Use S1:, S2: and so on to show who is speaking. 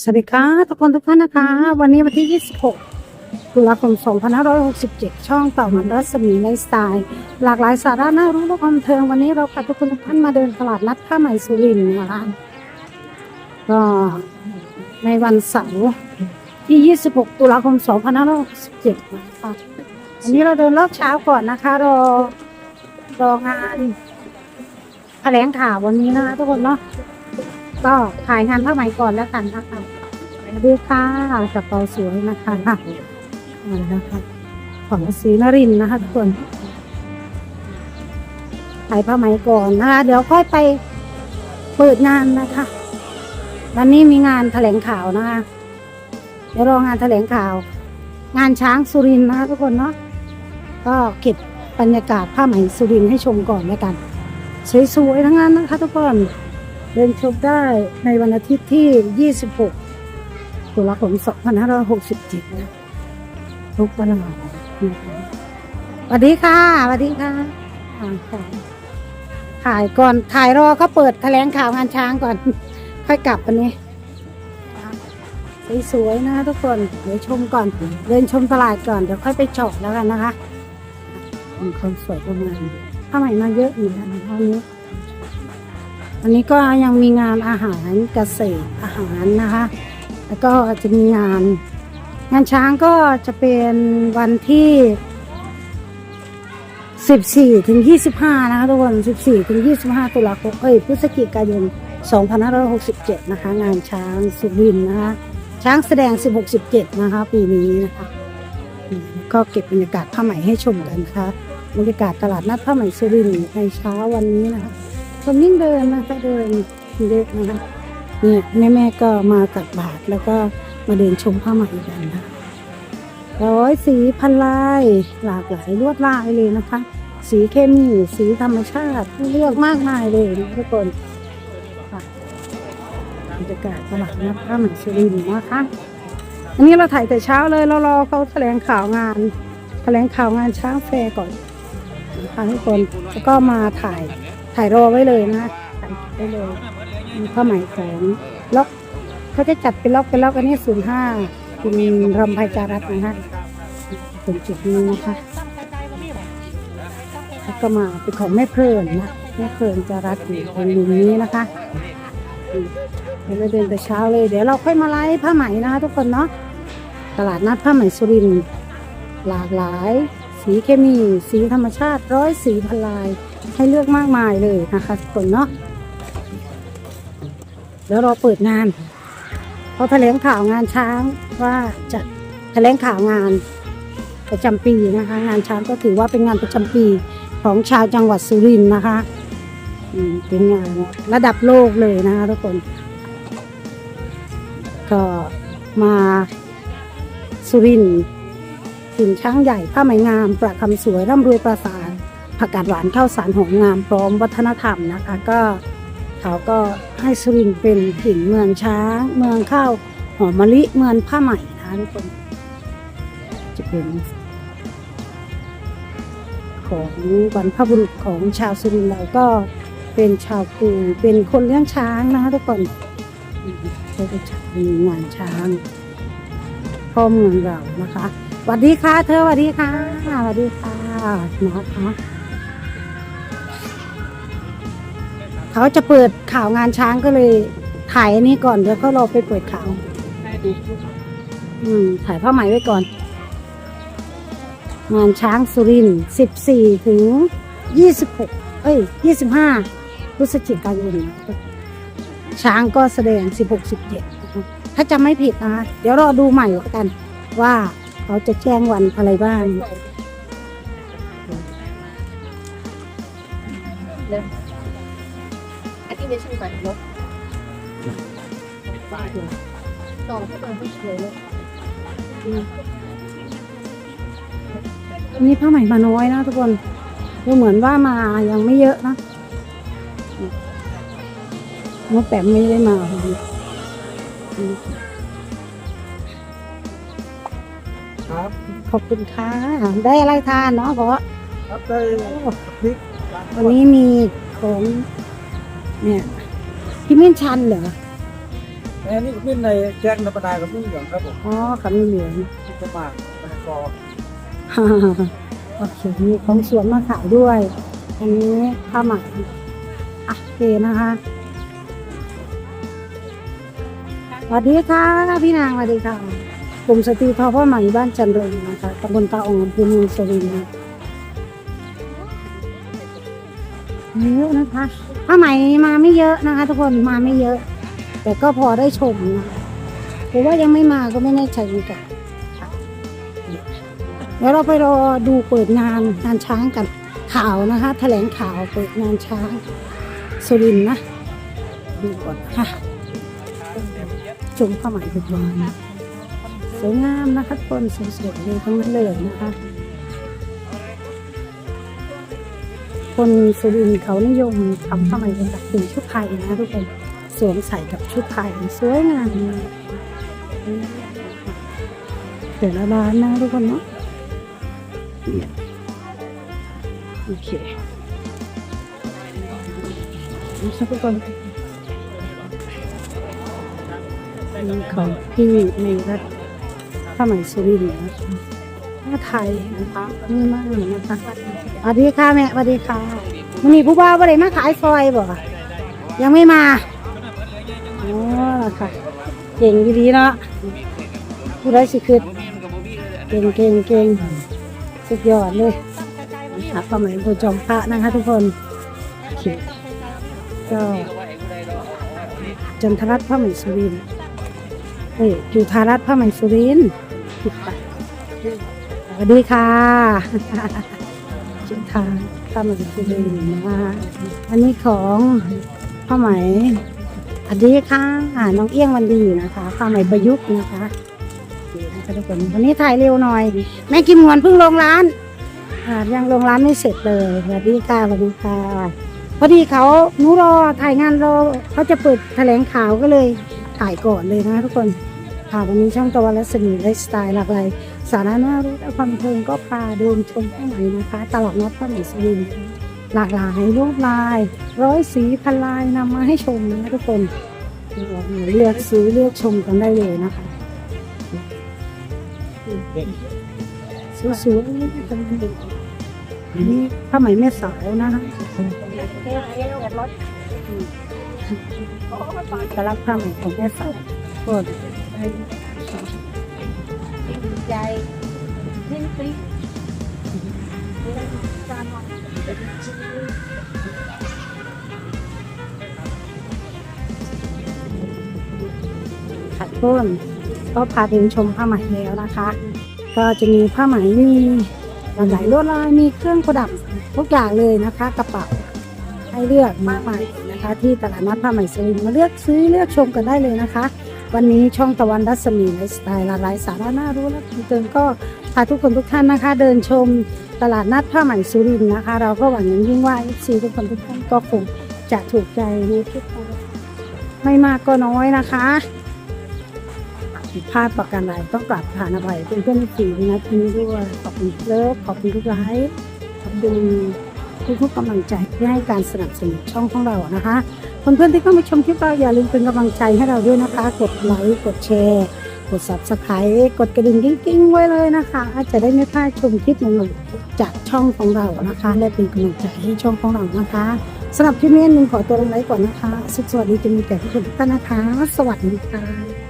S1: สวัสดีค่ะทุกคนทุกท่านนะคะ วันนี้วันที่ 26ตุลาคม 2567 ช่องต่อมันรัศมีไลฟ์สไตล์ หลากหลายสาระน่ารู้และความบันเทิง วันนี้เราพาทุกคนทุกท่านมาเดินตลาดนัดผ้าไหมสุรินทร์นะคะก็ในวันเสาร์ที่ 26 ตุลาคม 2567 นะคะวันนี้เราเดินรอบเช้าก่อนนะคะ รอรองานแถลงข่าววันนี้นะคะทุกคนเนาะ ก็ถ่ายงานผ้าไหมก่อนแล้วกันนะคะสวัสดีค่ะกระเป๋าสวยนะคะมาแล้วค่ะของศรีนรินนะคะทุกคนถ่ายผ้าไหมก่อนนะคะ เดี๋ยวค่อยไปเปิดงานนะคะวันนี้มีงานแถลงข่าวนะคะเดี๋ยวรองานแถลงข่าว งานช้างสุรินนะคะทุกคนเนาะก็เก็บบรรยากาศผ้าไหมสุรินให้ชมก่อนแล้วกัน สวยๆทั้งนั้นนะคะทุกคน เดินชมได้ในวันอาทิตย์ที่ 26 ตุลาคม 2567นะทุกวันนะคะสวัสดีค่ะสวัสดีค่ะถ่ายก่อนถ่ายรอเขาเปิดแถลงข่าวงานช้างก่อน ค่อยกลับวันนี้สวยๆนะคะทุกคน เดี๋ยวชมก่อน เดินชมตลาดก่อน เดี๋ยวค่อยไปเจาะแล้วกันนะคะคนสวยประมาณผ้าไหมมาเยอะอยู่นะตอนนี้ วันนี้ก็ยังมีงานอาหารเกษตรอาหารนะคะ แล้วก็จะมีงาน งานช้างก็จะเป็นวันที่ 14 ถึง 25 นะคะทุกคน 14 ถึง 25 ตุลาคมเอ้ยพฤศจิกายน 2567 นะคะ งานช้างสุรินนะคะ ช้างแสดง 16 17 นะคะ ปีนี้นะคะก็เก็บบรรยากาศผ้าไหมให้ชมกันนะคะบรรยากาศตลาดนัดผ้าไหมสุรินในเช้าวันนี้นะคะ คนยิ่งเดินนะคะเดินเยอะนะคะเนี่ยแม่แม่ก็มาตักบาตรแล้วก็มาเดินชมผ้าไหมกันนะคะร้อยสีพันลายหลากหลายลวดลายเลยนะคะ สีเคมีสีธรรมชาติเลือกมากมายเลยทุกคนบรรยากาศตลาดนัดผ้าไหมสุรินทร์นะคะอันนี้เราถ่ายแต่เช้าเลยเรารอเขาแถลงข่าวงานแถลงข่าวงานช้างแฟร์ก่อนนะคะทุกคนแล้วก็มาถ่าย ถ่ายรอไว้เลยนะถ่ายไว้เลยมีผ้าไหมแขวนล็อกเขาจะจัดเป็นล็อกเป็นล็อกอันนี้ศูนย์ห้าคุณรำไพจารัตน์นะคะตรงจุดนี้นะคะแล้วก็มาเป็นของแม่เพลินนะแม่เพลินจารัตน์อยู่ตรงนี้นะคะเดี๋ยวเราเดินแต่เช้าเลย เดี๋ยวเราค่อยมาไล่ผ้าไหมนะคะทุกคนเนาะตลาดนัดผ้าไหมสุรินทร์หลากหลาย สีเคมี สีธรรมชาติร้อยสีพันลายให้เลือกมากมายเลยนะคะทุกคนเนาะเดี๋ยวเราเปิดงานเขาแถลงข่าวงานช้างว่าจะแถลงข่าวงานประจำปีนะคะ งานช้างก็ถือว่าเป็นงานประจำปีของชาวจังหวัดสุรินทร์นะคะอืมเป็นงานระดับโลกเลยนะคะทุกคน ก็มาสุรินทร์ ถิ่นช้างใหญ่ผ้าไหมงามประคำสวยร่ำรวยประสานผักกาดหวานข้าวสารหอมงามพร้อมวัฒนธรรมนะคะ ก็เขาก็ให้สุรินเป็นถิ่นเมืองช้าง เมืองข้าวหอมมะลิเมืองผ้าไหมนะทุกคนจะเป็นของบรรพบุรุษของชาวสุรินทร์เราก็เป็นชาวปูเป็นคนเลี้ยงช้างนะคะทุกคนเขาจะมีงานช้างพ่อเมืองเรานะคะ สวัสดีค่ะ เธอสวัสดีค่ะสวัสดีค่ะนะคะเขาจะเปิดข่าวงานช้างก็เลยถ่ายอันนี้ก่อนเดี๋ยวก็รอไปเปิดข่าวอืมถ่ายผ้าไหมไว้ก่อน งานช้างสุรินทร์14 ถึง 26 เอ้ย 25พฤศจิกายนช้างก็แสดง 16 17นะคะถ้าจำไม่ผิดนะ เดี๋ยวรอดูใหม่แล้วกันว่า เขาจะแจ้งวันอะไรบ้าง
S2: อันนี้ไม่ใช่แบบลบต่อเข้าไปไม่เฉยเลย
S1: นี่ผ้าไหมมาน้อยนะทุกคนดูเหมือนว่ามายังไม่เยอะนะงบแปมไม่ได้มา
S3: ครับ
S1: ขอบคุณค่ะ ได้อะไรทานเนาะเพราะ
S3: ครับได้พริก
S1: วันนี้มีของเนี่ยพี่มิ้นชันเหรอ
S3: แม่นี่มิ้นในแจ็คธรรมดากับมิ้นเหลืองครับผม
S1: อ๋อค่ะมีเหลือง
S3: ที่จะมามันกอ
S1: โอเคมีของสวนมาขายด้วย อันนี้ผ้าไหมอะโอเคนะคะสวัสดีค่ะพี่นางสวัสดีค่ะ กลุ่มสตรีทอผ้าไหมบ้านจันทร์นะคะตำบลตาองอำเภอเมืองสุรินทร์เยอะนะคะผ้าไหมมาไม่เยอะนะคะ ทุกคนมาไม่เยอะ แต่ก็พอได้ชมนะหรือว่ายังไม่มาก็ไม่แน่ใจเหมือนกันเดี๋ยวเราไปรอดูเปิดงานงานช้างกันข่าวนะคะ แถลงข่าวเปิดงานช้างสุรินทร์นะ ดูก่อนค่ะชมผ้าไหมทุกวัน สวยงามนะคะทุกคนสวยๆเลยทั้งนั้นเลยนะคะ คนสุรินทร์เขานิยมทำผ้าไมเป็นแบบเป็นชุดไทยนะทุกคนสวมใส่กับชุดไทยสวยงามเลยแต่ละร้านนะทุกคนเนาะโอเคสักก่อนมีของที่ในรัฐ สมัยสุรินทร์นะคะผ้าไทยนะคะนี่มากเลยนะคะสวัสดีค่ะแม่สวัสดีค่ะมันมีผู้บ่าวอะไรมาขายซอยบ่ยังไม่มาอ๋อค่ะเก่งดีๆเนาะผู้ได้สิคือเก่งเก่งเก่งสุดยอดเลยหาความหมายโดยจอมพระนะคะทุกคนก็จันทรัตน์พระไหมสุรินทร์ เอ้ยจุธารัตน์พระไหมสุรินทร์ผิดไปสวัสดีค่ะจุธาพระไหมสุรินทร์นะคะอันนี้ของพระไหมสวัสดีค่ะน้องเอี้ยงวันดีนะคะผ้าไหมประยุกต์นะคะนะคะทุกคนวันนี้ถ่ายเร็วหน่อย แม่กิมงวนเพิ่งลงร้านยังลงร้านไม่เสร็จเลยสวัสดีค่ะสวัสดีค่ะพอดีเขาหนูรอถ่ายงานรอเขาจะเปิดแถลงข่าวก็เลย ถ่ายก่อนเลยนะทุกคนค่ะวันนี้ช่องตะวันและสนีไลฟ์สไตล์หลากหลายสาระน่ารู้และความบันเทิงก็พาเดินชมผ้าไหมนะคะ ตลาดนัดผ้าหมสุรินหลากหลายรูปลาย ร้อยสีพันลายนำมาให้ชมนะทุกคนเลือกซื้อเลือกชมกันได้เลยนะคะสวยๆกันเลยนี่ผ้าไหมแม่สาวนะคะ กระลักผ้าไหมของแม่สาวก็
S2: ใจทิ้งปิ๊ก
S1: ขัดต้นก็พาเดินชมผ้าไหมแล้วนะคะ ก็จะมีผ้าไหมมีหลากหลายลวดลายมีเครื่องประดับทุกอย่างเลยนะคะ กระเป๋าให้เลือกมากมาย นะคะ ที่ตลาดนัดผ้าไหมสุรินมาเลือกซื้อเลือกชมกันได้เลยนะคะ วันนี้ช่องตะวันรัศมีไลฟ์สไตล์หลากหลายสาระน่ารู้และบันเทิงก็พาทุกคนทุกท่านนะคะ เดินชมตลาดนัดผ้าไหมสุรินนะคะ เราก็หวังอย่างยิ่งว่า FC ทุกคนทุกท่านก็คงจะถูกใจในทุกคนไม่มากก็น้อยนะคะผิดพลาดประการใดต้องกลับผ่านอภัยเป็นเพื่อนสีนะทีนี้ด้วยขอบคุณเลิฟขอบคุณทุกไลค์ขอบคุณ ทุกๆกำลังใจที่ให้การสนับสนุนช่องของเรานะคะเพื่อนๆที่เข้ามาชมคลิปเราอย่าลืมเป็นกำลังใจให้เราด้วยนะคะ กดไลค์กดแชร์กด subscribe กดกระดิ่งกิ้งๆ ไว้เลยนะคะจะได้ไม่พลาดชมคลิปใหม่ๆจากช่องของเรานะคะ และเป็นกำลังใจให้ช่องของเรานะคะสำหรับคลิปนี้หนึ่งขอตัวลงไลค์ก่อนนะคะ สุขสวัสดีจะมีแต่ทุกคนทุกท่านนะคะ สวัสดีค่ะ